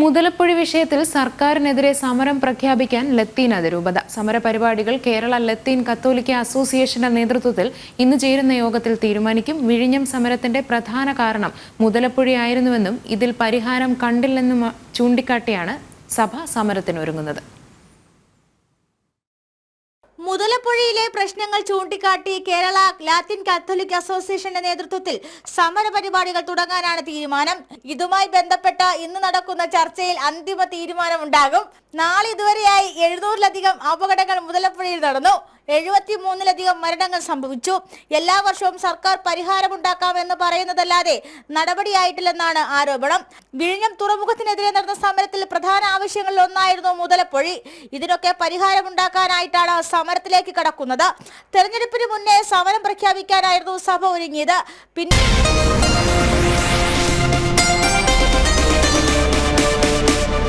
മുതലപ്പുഴി വിഷയത്തിൽ സർക്കാരിനെതിരെ സമരം പ്രഖ്യാപിക്കാൻ ലത്തീൻ അതിരൂപത. സമരപരിപാടികൾ കേരള ലത്തീൻ കത്തോലിക്ക അസോസിയേഷന്റെ നേതൃത്വത്തിൽ ഇന്ന് ചേരുന്ന യോഗത്തിൽ തീരുമാനിക്കും. വിഴിഞ്ഞം സമരത്തിന്റെ പ്രധാന കാരണം മുതലപ്പുഴയായിരുന്നുവെന്നും ഇതിൽ പരിഹാരം കണ്ടില്ലെന്നും ചൂണ്ടിക്കാട്ടിയാണ് സഭ സമരത്തിനൊരുങ്ങുന്നത്. മുതലപ്പുഴയിലെ പ്രശ്നങ്ങൾ ചൂണ്ടിക്കാട്ടി കേരള ലാത്തിൻ കാത്തോലിക് അസോസിയേഷന്റെ നേതൃത്വത്തിൽ സമര പരിപാടികൾ തുടങ്ങാനാണ് തീരുമാനം. ഇതുമായി ബന്ധപ്പെട്ട ഇന്ന് നടക്കുന്ന ചർച്ചയിൽ അന്തിമ തീരുമാനമുണ്ടാകും. നാളെ ഇതുവരെയായി എഴുന്നൂറിലധികം അപകടങ്ങൾ മുതലപ്പുഴയിൽ നടന്നു. എഴുപത്തി മൂന്നിലധികം മരണങ്ങൾ സംഭവിച്ചു. എല്ലാ വർഷവും സർക്കാർ പരിഹാരമുണ്ടാക്കാമെന്ന് പറയുന്നതല്ലാതെ നടപടിയായിട്ടില്ലെന്നാണ് ആരോപണം. വിഴിഞ്ഞം തുറമുഖത്തിനെതിരെ നടന്ന സമരത്തിൽ പ്രധാന ആവശ്യങ്ങളിൽ ഒന്നായിരുന്നു മുതലപ്പൊഴി. ഇതിനൊക്കെ പരിഹാരമുണ്ടാക്കാനായിട്ടാണ് സമരത്തിലേക്ക് കടക്കുന്നത്. തെരഞ്ഞെടുപ്പിന് മുന്നേ സമരം പ്രഖ്യാപിക്കാനായിരുന്നു സഭ ഒരുങ്ങിയത്. പിന്നെ